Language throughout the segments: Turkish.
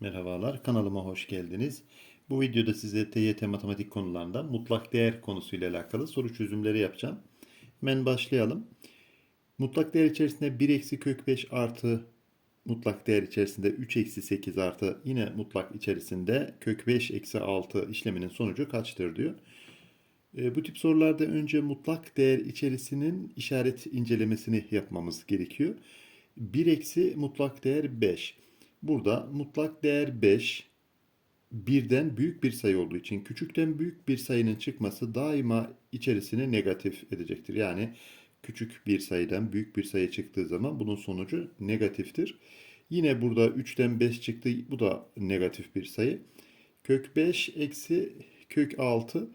Merhabalar, kanalıma hoş geldiniz. Bu videoda size TYT matematik konularında mutlak değer konusuyla alakalı soru çözümleri yapacağım. Hemen başlayalım. Mutlak değer içerisinde 1 eksi kök 5 artı mutlak değer içerisinde 3 eksi 8 artı yine mutlak içerisinde kök 5 eksi 6 işleminin sonucu kaçtır diyor. E, Bu tip sorularda önce mutlak değer içerisinin işaret incelemesini yapmamız gerekiyor. 1 eksi mutlak değer 5. Burada mutlak değer 5 birden büyük bir sayı olduğu için küçükten büyük bir sayının çıkması daima içerisine negatif edecektir. Yani küçük bir sayıdan büyük bir sayı çıktığı zaman bunun sonucu negatiftir. Yine burada 3'ten 5 çıktı. Bu da negatif bir sayı. Kök 5 eksi kök 6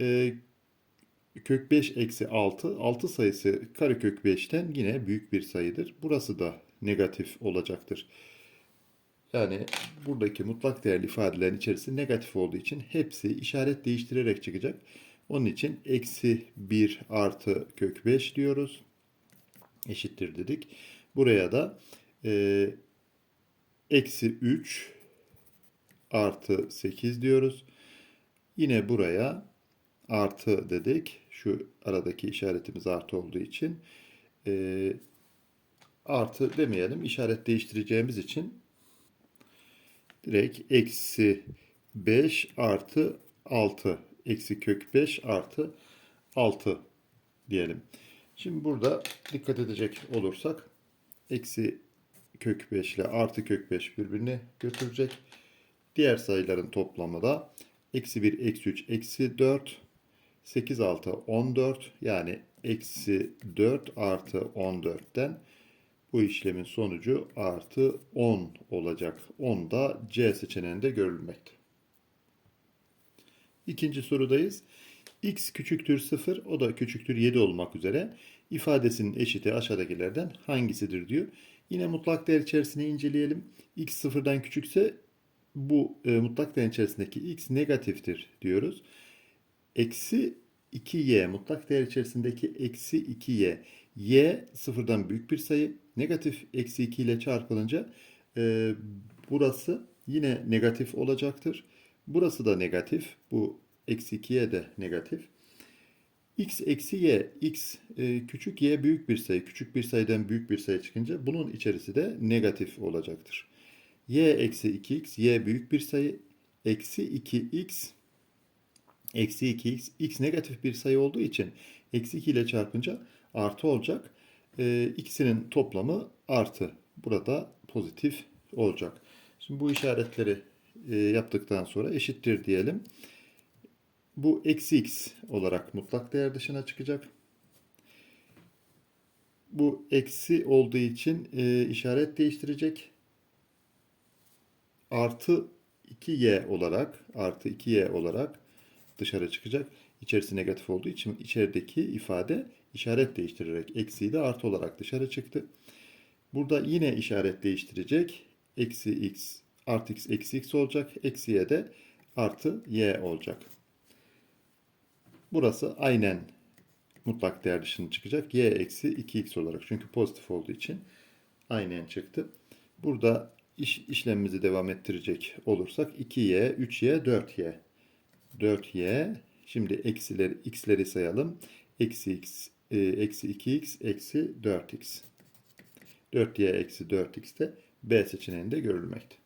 e, kök 5 eksi 6 6 sayısı karekök 5'ten yine büyük bir sayıdır. Burası da negatif olacaktır. Yani buradaki mutlak değerli ifadelerin içerisi negatif olduğu için hepsi işaret değiştirerek çıkacak. Onun için eksi 1 artı kök 5 diyoruz. Eşittir dedik. Buraya da e, eksi 3 artı 8 diyoruz. Yine buraya artı dedik. Şu aradaki işaretimiz artı olduğu için e, artı demeyelim. İşaret değiştireceğimiz için direkt eksi 5 artı 6 eksi kök 5 artı 6 diyelim. Şimdi burada dikkat edecek olursak eksi kök 5 ile artı kök 5 birbirini götürecek. Diğer sayıların toplamı da eksi 1, eksi 3, eksi 4, 8, 6, 14 yani eksi 4 artı 14'ten bu işlemin sonucu artı 10 olacak. 10 da C seçeneğinde görülmekte. İkinci sorudayız. x küçüktür 0, o da küçüktür 7 olmak üzere ifadesinin eşiti aşağıdakilerden hangisidir diyor. Yine mutlak değer içerisini inceleyelim. x sıfırdan küçükse bu e, mutlak değer içerisindeki x negatiftir diyoruz. Eksi 2y mutlak değer içerisindeki eksi 2y y sıfırdan büyük bir sayı negatif eksi 2 ile çarpılınca e, burası yine negatif olacaktır. Burası da negatif. Bu eksi 2y de negatif. x eksi y, x e, küçük y büyük bir sayı. Küçük bir sayıdan büyük bir sayı çıkınca bunun içerisi de negatif olacaktır. y eksi 2x, y büyük bir sayı. Eksi 2x, eksi 2x, x negatif bir sayı olduğu için eksi 2 ile çarpınca artı olacak. E, ikisinin toplamı artı. Burada pozitif olacak. Şimdi bu işaretleri e, yaptıktan sonra eşittir diyelim. Bu eksi x olarak mutlak değer dışına çıkacak. Bu eksi olduğu için e, işaret değiştirecek. Artı 2y olarak artı 2y olarak dışarı çıkacak. İçerisi negatif olduğu için içerideki ifade işaret değiştirerek eksiği de artı olarak dışarı çıktı. Burada yine işaret değiştirecek. Eksi x artı x eksi x olacak. Eksiye de artı y olacak. Burası aynen mutlak değer dışına çıkacak. y eksi 2x olarak. Çünkü pozitif olduğu için aynen çıktı. Burada iş, işlemimizi devam ettirecek olursak 2y, 3y, 4y. 4y. Şimdi eksileri, x'leri sayalım. Eksi x, e, eksi 2x, eksi 4x. 4y eksi 4x de B seçeneğinde görülmekte.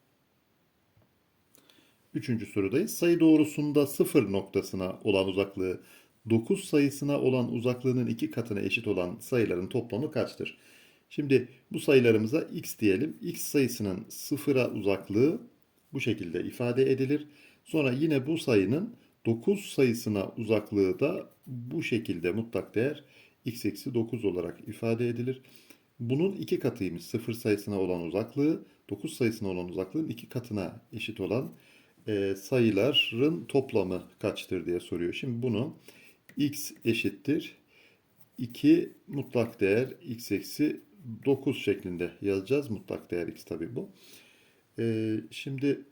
Üçüncü sorudayız. Sayı doğrusunda sıfır noktasına olan uzaklığı 9 sayısına olan uzaklığının iki katına eşit olan sayıların toplamı kaçtır? Şimdi bu sayılarımıza x diyelim. x sayısının sıfıra uzaklığı bu şekilde ifade edilir. Sonra yine bu sayının 9 sayısına uzaklığı da bu şekilde mutlak değer x eksi 9 olarak ifade edilir. Bunun iki katıymış. 0 sayısına olan uzaklığı 9 sayısına olan uzaklığın iki katına eşit olan e, sayıların toplamı kaçtır diye soruyor. Şimdi bunu x eşittir 2 mutlak değer x eksi 9 şeklinde yazacağız. Mutlak değer x tabi bu. E, şimdi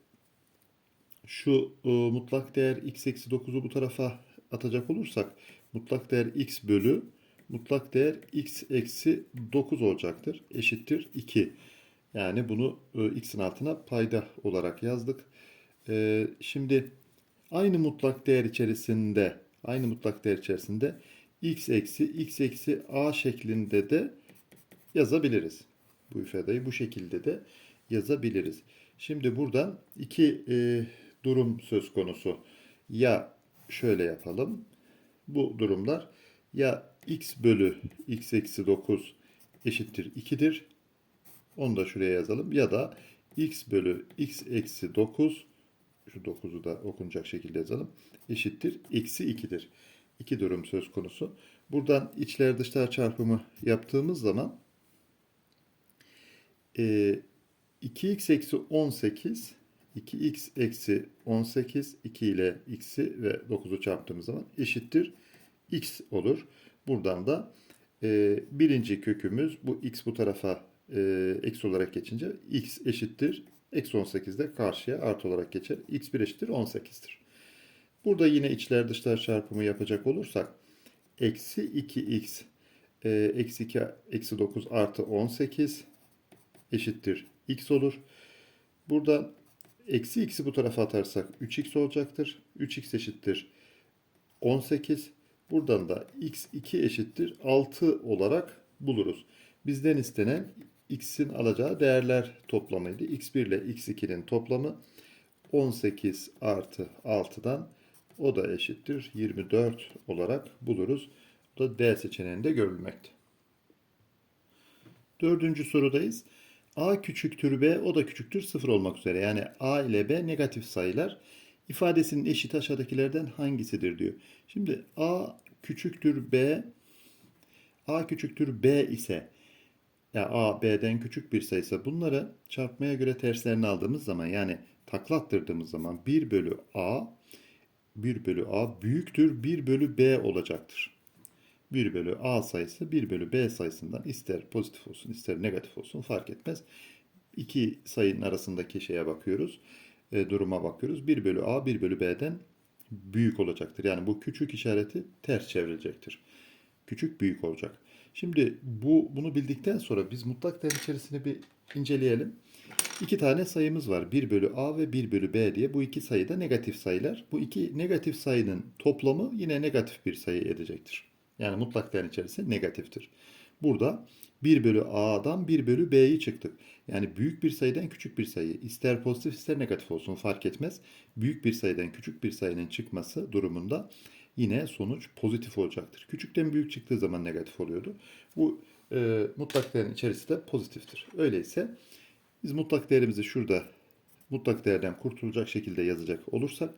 şu e, mutlak değer x eksi 9'u bu tarafa atacak olursak mutlak değer x bölü mutlak değer x eksi 9 olacaktır. Eşittir 2. Yani bunu e, x'in altına payda olarak yazdık. E, şimdi aynı mutlak değer içerisinde aynı mutlak değer içerisinde x eksi x eksi a şeklinde de yazabiliriz. Bu ifadeyi bu şekilde de yazabiliriz. Şimdi buradan iki e, durum söz konusu. Ya şöyle yapalım. Bu durumlar ya x bölü x eksi 9 eşittir 2'dir. Onu da şuraya yazalım. Ya da x bölü x eksi 9 şu 9'u da okunacak şekilde yazalım. Eşittir eksi 2'dir. İki durum söz konusu. Buradan içler dışlar çarpımı yaptığımız zaman e, 2x eksi 18 2x eksi 18 2 ile x'i ve 9'u çarptığımız zaman eşittir x olur. Buradan da e, birinci kökümüz bu x bu tarafa e, eksi olarak geçince x eşittir. Eksi 18 de karşıya artı olarak geçer. x1 eşittir 18'tir. Burada yine içler dışlar çarpımı yapacak olursak eksi 2x e, eksi 2 eksi 9 artı 18 eşittir x olur. Burada eksi x'i bu tarafa atarsak 3x olacaktır. 3x eşittir 18. Buradan da x2 eşittir 6 olarak buluruz. Bizden istenen x'in alacağı değerler toplamıydı. x1 ile x2'nin toplamı 18 artı 6'dan o da eşittir 24 olarak buluruz. Bu da D seçeneğinde görülmekte. Dördüncü sorudayız. A küçüktür B, o da küçüktür 0 olmak üzere. Yani A ile B negatif sayılar. İfadesinin eşit aşağıdakilerden hangisidir diyor. Şimdi A küçüktür B, A küçüktür B ise ya A B'den küçük bir sayısa bunları çarpmaya göre terslerini aldığımız zaman yani taklattırdığımız zaman 1 bölü A 1 bölü A büyüktür 1 bölü B olacaktır. 1 bölü A sayısı 1 bölü B sayısından ister pozitif olsun ister negatif olsun fark etmez. İki sayının arasındaki şeye bakıyoruz. E, duruma bakıyoruz. 1 bölü A 1 bölü B'den büyük olacaktır. Yani bu küçük işareti ters çevrilecektir. Küçük büyük olacak. Şimdi bu bunu bildikten sonra biz mutlak değer içerisini bir inceleyelim. İki tane sayımız var. 1 bölü A ve 1 bölü B diye. Bu iki sayı da negatif sayılar. Bu iki negatif sayının toplamı yine negatif bir sayı edecektir. Yani mutlak değer içerisinde negatiftir. Burada 1 bölü A'dan 1 bölü B'yi çıktık. Yani büyük bir sayıdan küçük bir sayı. ister pozitif ister negatif olsun fark etmez. Büyük bir sayıdan küçük bir sayının çıkması durumunda yine sonuç pozitif olacaktır. Küçükten büyük çıktığı zaman negatif oluyordu. Bu e, mutlak değerin içerisi de pozitiftir. Öyleyse biz mutlak değerimizi şurada mutlak değerden kurtulacak şekilde yazacak olursak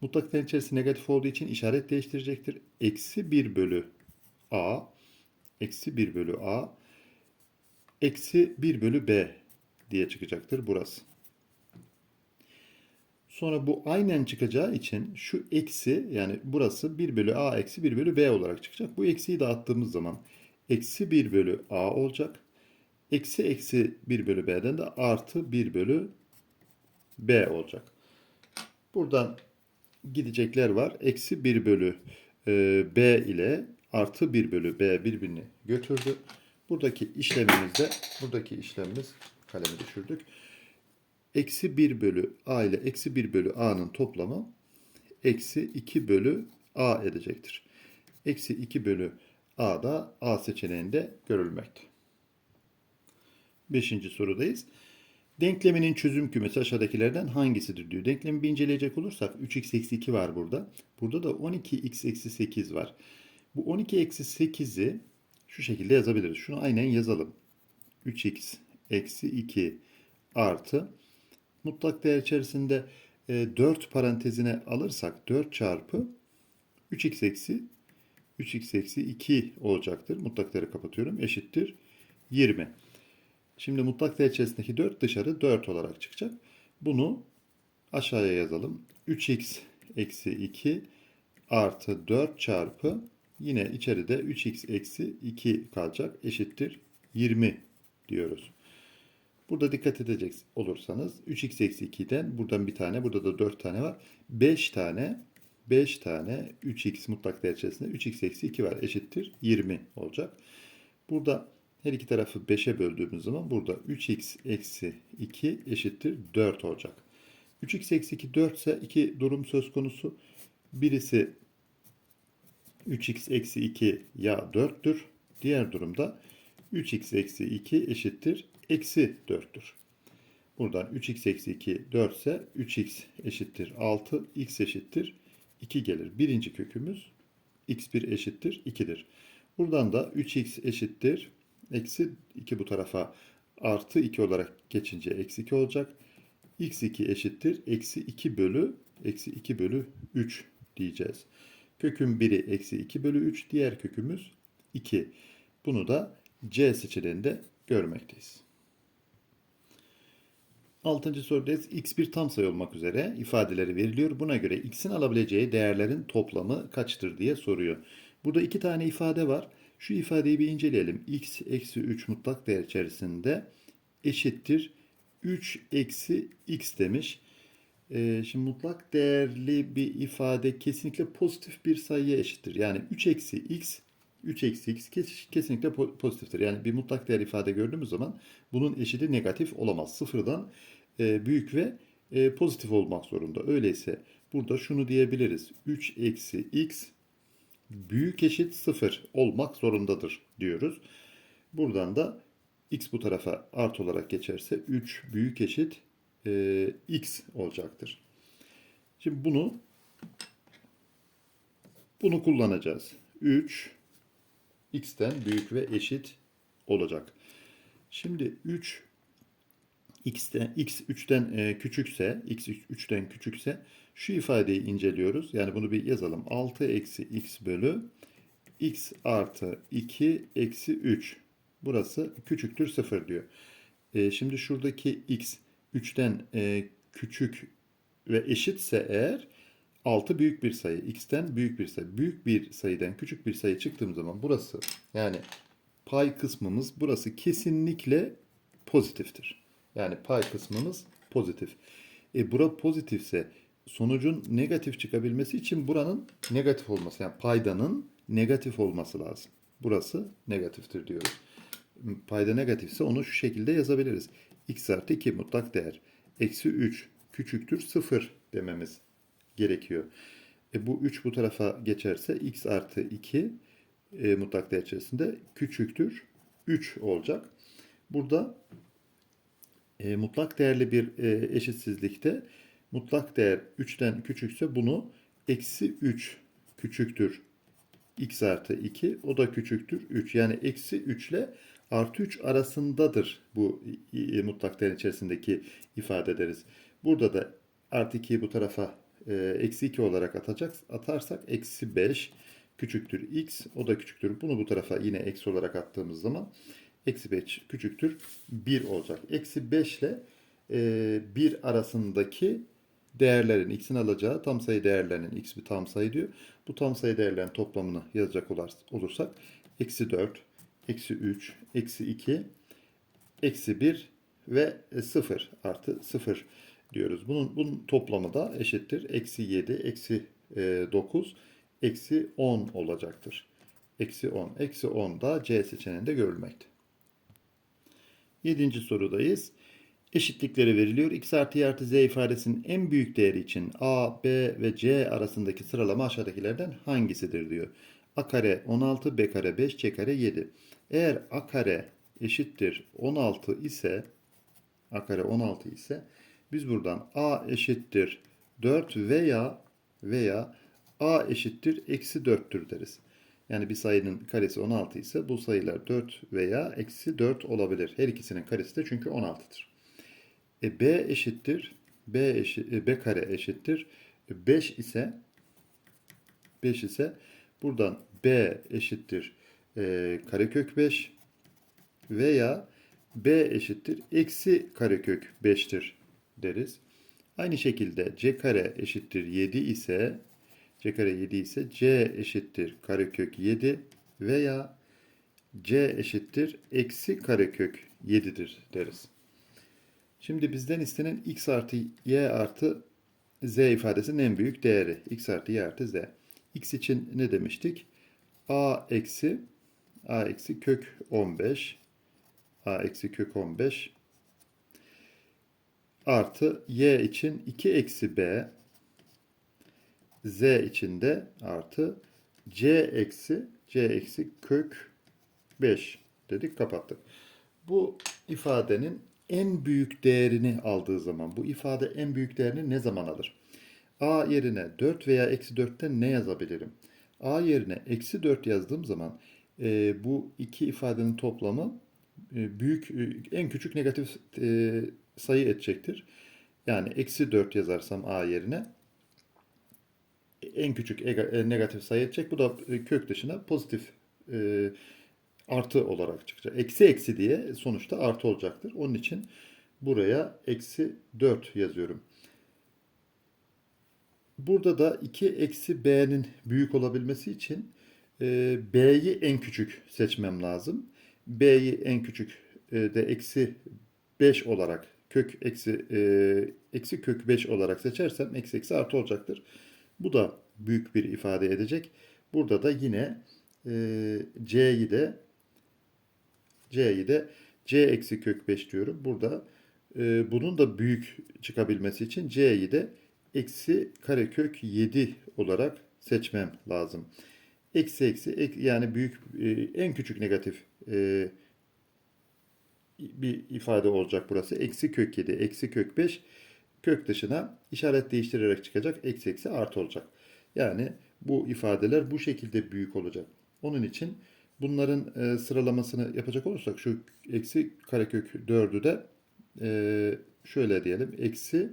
mutlak değerin içerisi negatif olduğu için işaret değiştirecektir. Eksi 1 bölü A eksi 1 bölü A eksi 1 bölü B diye çıkacaktır burası. Sonra bu aynen çıkacağı için şu eksi yani burası 1 bölü A eksi 1 bölü B olarak çıkacak. Bu eksiyi dağıttığımız zaman eksi 1 bölü A olacak. Eksi eksi 1 bölü B'den de artı 1 bölü B olacak. Buradan gidecekler var. Eksi 1 bölü e, B ile artı 1 bölü B birbirini götürdü. Buradaki işlemimizde buradaki işlemimiz kalemi düşürdük. Eksi 1 bölü A ile eksi 1 bölü A'nın toplamı eksi 2 bölü A edecektir. Eksi 2 bölü A da A seçeneğinde görülmekte. Beşinci sorudayız. Denkleminin çözüm kümesi aşağıdakilerden hangisidir diyor. Denklemi bir inceleyecek olursak 3x eksi 2 var burada. Burada da 12x eksi 8 var. Bu 12 eksi 8'i şu şekilde yazabiliriz. Şunu aynen yazalım. 3x eksi 2 artı mutlak değer içerisinde 4 e, parantezine alırsak 4 çarpı 3x eksi 3x eksi 2 olacaktır. Mutlak değeri kapatıyorum. Eşittir 20. Şimdi mutlak değer içerisindeki 4 dışarı 4 olarak çıkacak. Bunu aşağıya yazalım. 3x eksi 2 artı 4 çarpı yine içeride 3x eksi 2 kalacak. Eşittir 20 diyoruz. Burada dikkat edecek olursanız 3x eksi 2'den buradan bir tane burada da 4 tane var. 5 tane 5 tane 3x mutlak değer içerisinde 3x eksi 2 var. Eşittir 20 olacak. Burada Her iki tarafı 5'e böldüğümüz zaman burada 3x eksi 2 eşittir 4 olacak. 3x eksi 2 4 ise iki durum söz konusu. Birisi 3x eksi 2 ya 4'tür. Diğer durumda 3x eksi 2 eşittir eksi 4'tür. Buradan 3x eksi 2 4 ise 3x eşittir 6, x eşittir 2 gelir. Birinci kökümüz x1 eşittir 2'dir. Buradan da 3x eşittir eksi 2 bu tarafa artı 2 olarak geçince eksi 2 olacak. x2 eşittir eksi 2 bölü eksi 2 bölü 3 diyeceğiz. Kökün biri eksi 2 bölü 3 diğer kökümüz 2. Bunu da C seçeneğinde görmekteyiz. Altıncı sorudayız. x bir tam sayı olmak üzere ifadeleri veriliyor. Buna göre x'in alabileceği değerlerin toplamı kaçtır diye soruyor. Burada iki tane ifade var. Şu ifadeyi bir inceleyelim. x eksi 3 mutlak değer içerisinde eşittir 3 eksi x demiş. Ee, şimdi mutlak değerli bir ifade kesinlikle pozitif bir sayıya eşittir. Yani 3 eksi x 3 eksi x kes- kesinlikle po- pozitiftir. Yani bir mutlak değer ifade gördüğümüz zaman bunun eşiti negatif olamaz. Sıfırdan e, büyük ve e, pozitif olmak zorunda. Öyleyse burada şunu diyebiliriz. 3 eksi x büyük eşit 0 olmak zorundadır diyoruz. Buradan da x bu tarafa artı olarak geçerse 3 büyük eşit e, x olacaktır. Şimdi bunu bunu kullanacağız. 3 x'ten büyük ve eşit olacak. Şimdi 3 x'ten x 3'ten e, küçükse, x 3'ten küçükse şu ifadeyi inceliyoruz. Yani bunu bir yazalım. 6 eksi x bölü x artı 2 eksi 3. Burası küçüktür 0 diyor. E, şimdi şuradaki x 3'ten e, küçük ve eşitse eğer 6 büyük bir sayı. X'ten büyük bir sayı. Büyük bir sayıdan küçük bir sayı çıktığım zaman burası yani pay kısmımız burası kesinlikle pozitiftir. Yani pay kısmımız pozitif. E bura pozitifse sonucun negatif çıkabilmesi için buranın negatif olması yani paydanın negatif olması lazım. Burası negatiftir diyoruz. Payda negatifse onu şu şekilde yazabiliriz. X artı 2 mutlak değer. Eksi 3 küçüktür 0 dememiz gerekiyor. E bu 3 bu tarafa geçerse x artı 2 e, mutlak değer içerisinde küçüktür 3 olacak. Burada e, mutlak değerli bir e, eşitsizlikte mutlak değer 3'ten küçükse bunu eksi 3 küçüktür x artı 2 o da küçüktür 3 yani eksi 3 ile artı 3 arasındadır bu e, mutlak değer içerisindeki ifade ederiz. Burada da artı 2'yi bu tarafa e, eksi 2 olarak atacak, atarsak eksi 5 küçüktür x o da küçüktür. Bunu bu tarafa yine eksi olarak attığımız zaman eksi 5 küçüktür 1 olacak. Eksi 5 ile e, 1 arasındaki değerlerin x'in alacağı tam sayı değerlerinin x bir tam sayı diyor. Bu tam sayı değerlerin toplamını yazacak olursak eksi 4, eksi 3, eksi 2, eksi 1 ve 0 artı 0 diyoruz. Bunun, bunun toplamı da eşittir. Eksi 7, eksi 9, eksi 10 olacaktır. Eksi 10. Eksi 10 da C seçeneğinde görülmekte. Yedinci sorudayız. Eşitlikleri veriliyor. X artı Y artı Z ifadesinin en büyük değeri için A, B ve C arasındaki sıralama aşağıdakilerden hangisidir diyor. A kare 16, B kare 5, C kare 7. Eğer A kare eşittir 16 ise A kare 16 ise biz buradan A eşittir 4 veya veya A eşittir eksi 4'tür deriz. Yani bir sayının karesi 16 ise bu sayılar 4 veya eksi 4 olabilir. Her ikisinin karesi de çünkü 16'tır. E, B eşittir B, eşit, e, B kare eşittir 5 ise 5 ise buradan B eşittir e, karekök 5 veya B eşittir eksi karekök 5'tir deriz. Aynı şekilde C kare eşittir 7 ise C kare 7 ise C eşittir karekök 7 veya C eşittir eksi karekök 7'dir deriz. Şimdi bizden istenen x artı y artı z ifadesinin en büyük değeri. x artı y artı z. x için ne demiştik? a eksi a eksi kök 15 a eksi kök 15 artı y için 2 eksi b z için de artı c eksi c eksi kök 5 dedik kapattık. Bu ifadenin en büyük değerini aldığı zaman bu ifade en büyük değerini ne zaman alır? a yerine 4 veya eksi 4'ten ne yazabilirim? a yerine eksi 4 yazdığım zaman e, bu iki ifadenin toplamı e, büyük e, en küçük negatif e, sayı edecektir. Yani eksi 4 yazarsam a yerine en küçük e, negatif sayı edecek. Bu da e, kök dışına pozitif e, artı olarak çıkacak. Eksi eksi diye sonuçta artı olacaktır. Onun için buraya eksi 4 yazıyorum. Burada da 2 eksi b'nin büyük olabilmesi için e, b'yi en küçük seçmem lazım. b'yi en küçük e, de eksi 5 olarak kök eksi e, eksi kök 5 olarak seçersem eksi eksi artı olacaktır. Bu da büyük bir ifade edecek. Burada da yine e, c'yi de c'yi de c eksi kök 5 diyorum. Burada e, bunun da büyük çıkabilmesi için c'yi de eksi karekök 7 olarak seçmem lazım. Eksi eksi ek- yani büyük e, en küçük negatif e, bir ifade olacak burası. Eksi kök 7, eksi kök 5 kök dışına işaret değiştirerek çıkacak. Eksi eksi artı olacak. Yani bu ifadeler bu şekilde büyük olacak. Onun için bunların e, sıralamasını yapacak olursak şu eksi karekök 4'ü de şöyle diyelim. Eksi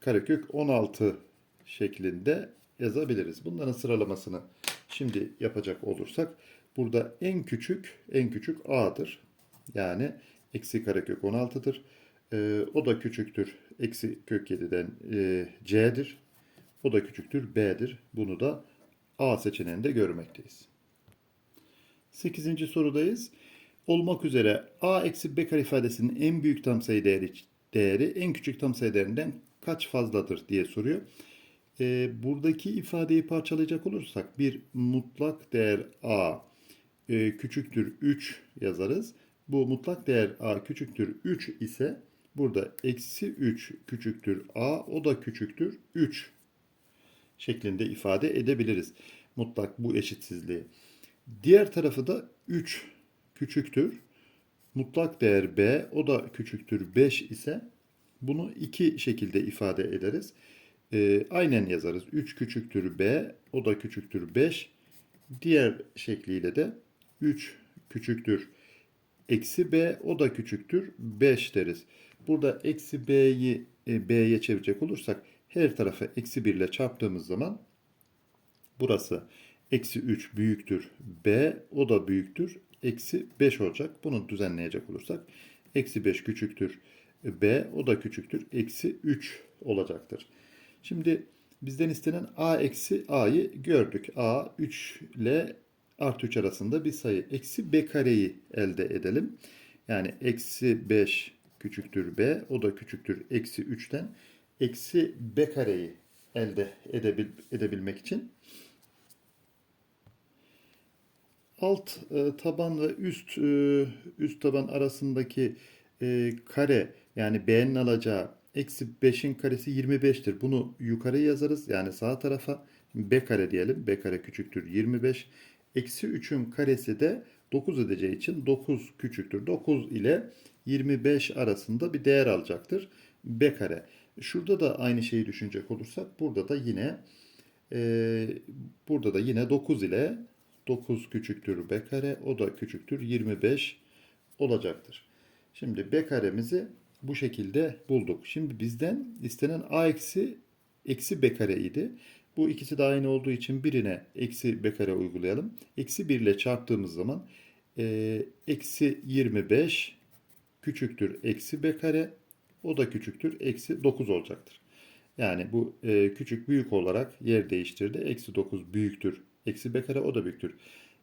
karekök 16 şeklinde yazabiliriz. Bunların sıralamasını şimdi yapacak olursak burada en küçük en küçük a'dır. Yani eksi karekök 16'dır. Ee, o da küçüktür. Eksi kök 7'den e, c'dir. O da küçüktür b'dir. Bunu da a seçeneğinde görmekteyiz. 8. sorudayız. Olmak üzere a eksi b kare ifadesinin en büyük tam sayı değeri, değeri en küçük tam sayı değerinden kaç fazladır diye soruyor. Ee, buradaki ifadeyi parçalayacak olursak bir mutlak değer a e, küçüktür 3 yazarız. Bu mutlak değer a küçüktür 3 ise burada eksi 3 küçüktür a o da küçüktür 3 şeklinde ifade edebiliriz. Mutlak bu eşitsizliği. Diğer tarafı da 3 küçüktür. Mutlak değer b o da küçüktür 5 ise bunu iki şekilde ifade ederiz. Ee, aynen yazarız. 3 küçüktür b o da küçüktür 5. Diğer şekliyle de 3 küçüktür eksi b o da küçüktür 5 deriz. Burada eksi b'yi e, b'ye çevirecek olursak her tarafa eksi 1 ile çarptığımız zaman burası eksi 3 büyüktür b o da büyüktür eksi 5 olacak. Bunu düzenleyecek olursak eksi 5 küçüktür b o da küçüktür eksi 3 olacaktır. Şimdi bizden istenen a eksi a'yı gördük. a 3 ile artı 3 arasında bir sayı. Eksi b kareyi elde edelim. Yani eksi 5 küçüktür b o da küçüktür eksi 3'ten eksi b kareyi elde edebil, edebilmek için alt e, taban ve üst e, üst taban arasındaki e, kare yani b'nin alacağı eksi 5'in karesi 25'tir. Bunu yukarı yazarız. Yani sağ tarafa b kare diyelim. b kare küçüktür 25. Eksi 3'ün karesi de 9 edeceği için 9 küçüktür. 9 ile 25 arasında bir değer alacaktır. b kare. Şurada da aynı şeyi düşünecek olursak burada da yine e, burada da yine 9 ile 9 küçüktür b kare o da küçüktür 25 olacaktır. Şimdi b karemizi bu şekilde bulduk. Şimdi bizden istenen a eksi eksi b kare idi. Bu ikisi de aynı olduğu için birine eksi b kare uygulayalım. Eksi 1 ile çarptığımız zaman e, eksi 25 küçüktür eksi b kare o da küçüktür eksi 9 olacaktır. Yani bu e, küçük büyük olarak yer değiştirdi. Eksi 9 büyüktür. Eksi b kare o da büyüktür.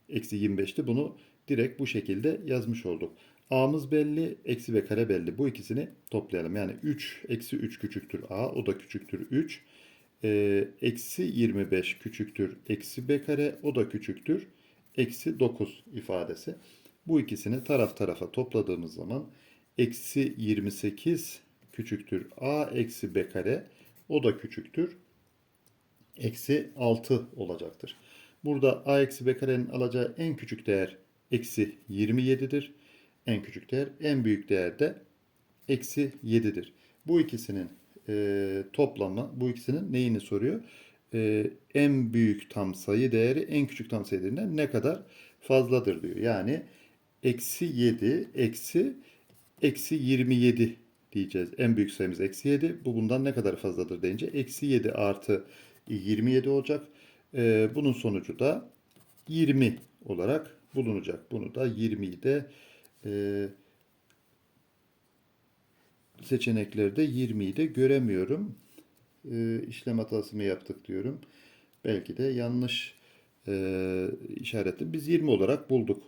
Eksi 25'ti. Bunu direkt bu şekilde yazmış olduk. A'mız belli, eksi b kare belli. Bu ikisini toplayalım. Yani 3 eksi 3 küçüktür A, o da küçüktür 3. Ee, eksi 25 küçüktür eksi b kare, o da küçüktür eksi 9 ifadesi. Bu ikisini taraf tarafa topladığımız zaman eksi 28 küçüktür a eksi b kare o da küçüktür eksi 6 olacaktır. Burada a eksi b karenin alacağı en küçük değer eksi 27'dir. En küçük değer en büyük değer de eksi 7'dir. Bu ikisinin e, toplamı bu ikisinin neyini soruyor? E, en büyük tam sayı değeri en küçük tam sayı değerinden ne kadar fazladır diyor. Yani eksi 7 eksi eksi 27 diyeceğiz. En büyük sayımız eksi 7. Bu bundan ne kadar fazladır deyince eksi 7 artı 27 olacak. E, bunun sonucu da 20 olarak bulunacak. Bunu da 20'yi de e, seçeneklerde 20'yi de göremiyorum. E, işlem hatası mı yaptık diyorum. Belki de yanlış e, işaretli. Biz 20 olarak bulduk.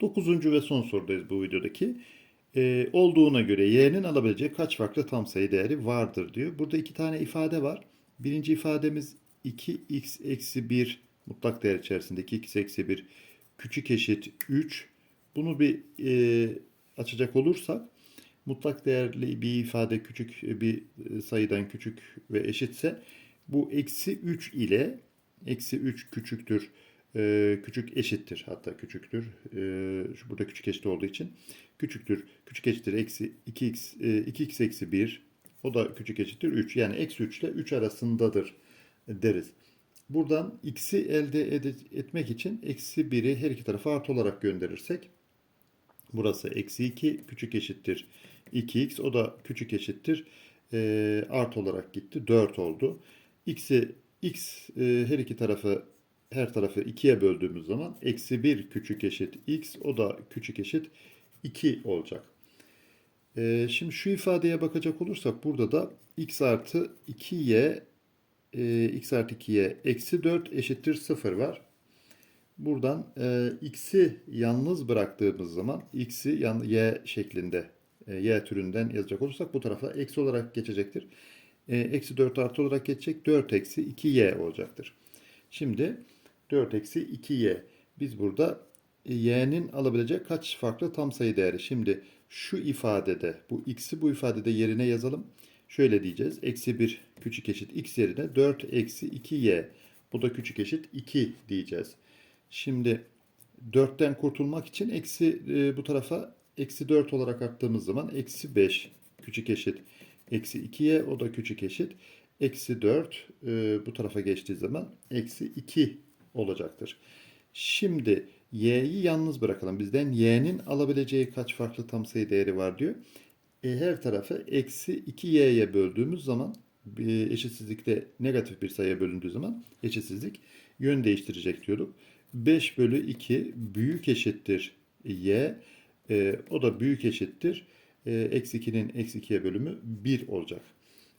Dokuzuncu ve son sorudayız bu videodaki. E, olduğuna göre y'nin alabileceği kaç farklı tam sayı değeri vardır diyor. Burada iki tane ifade var. Birinci ifademiz 2x eksi 1 mutlak değer içerisinde 2x eksi 1 küçük eşit 3. Bunu bir e, açacak olursak mutlak değerli bir ifade küçük bir sayıdan küçük ve eşitse bu eksi 3 ile eksi 3 küçüktür e, küçük eşittir hatta küçüktür e, burada küçük eşit olduğu için küçüktür küçük eşittir eksi 2x e, 2x eksi 1 o da küçük eşittir 3 yani eksi 3 ile 3 arasındadır deriz. Buradan x'i elde etmek için eksi 1'i her iki tarafa artı olarak gönderirsek burası eksi 2 küçük eşittir 2x o da küçük eşittir e, artı olarak gitti 4 oldu. x'i x e, her iki tarafı her tarafı 2'ye böldüğümüz zaman eksi 1 küçük eşit x o da küçük eşit 2 olacak. E, şimdi şu ifadeye bakacak olursak burada da x artı 2y e, x artı 2y eksi 4 eşittir 0 var. Buradan e, x'i yalnız bıraktığımız zaman x'i yan, y şeklinde e, y türünden yazacak olursak bu tarafa eksi olarak geçecektir. E, eksi 4 artı olarak geçecek. 4 eksi 2y olacaktır. Şimdi 4 eksi 2y. Biz burada e, y'nin alabileceği kaç farklı tam sayı değeri. Şimdi şu ifadede bu x'i bu ifadede yerine yazalım. Şöyle diyeceğiz. Eksi 1 küçük eşit x yerine 4 eksi 2y. O da küçük eşit 2 diyeceğiz. Şimdi 4'ten kurtulmak için eksi e, bu tarafa eksi 4 olarak attığımız zaman eksi 5 küçük eşit eksi 2'ye o da küçük eşit eksi 4 e, bu tarafa geçtiği zaman eksi 2 olacaktır. Şimdi y'yi yalnız bırakalım. Bizden y'nin alabileceği kaç farklı tam sayı değeri var diyor. E, her tarafı eksi 2y'ye böldüğümüz zaman e, eşitsizlikte negatif bir sayıya bölündüğü zaman eşitsizlik yön değiştirecek diyorduk. 5 bölü 2 büyük eşittir y. E, o da büyük eşittir. E, eksi 2'nin eksi 2'ye bölümü 1 olacak.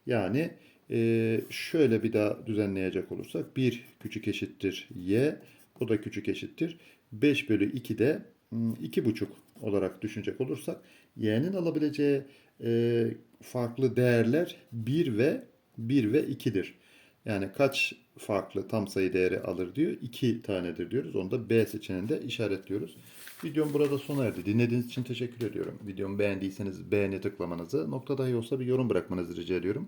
Yani e, şöyle bir daha düzenleyecek olursak 1 küçük eşittir y. O da küçük eşittir. 5 bölü 2 de hmm, 2,5 olarak düşünecek olursak y'nin alabileceği e, farklı değerler 1 ve 1 ve 2'dir. Yani kaç farklı tam sayı değeri alır diyor. 2 tanedir diyoruz. Onu da B seçeneğinde işaretliyoruz. Videom burada sona erdi. Dinlediğiniz için teşekkür ediyorum. Videomu beğendiyseniz beğeni tıklamanızı, nokta dahi olsa bir yorum bırakmanızı rica ediyorum.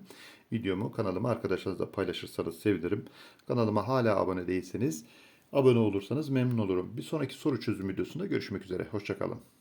Videomu kanalıma arkadaşlarınızla paylaşırsanız sevinirim. Kanalıma hala abone değilseniz abone olursanız memnun olurum. Bir sonraki soru çözüm videosunda görüşmek üzere. Hoşçakalın.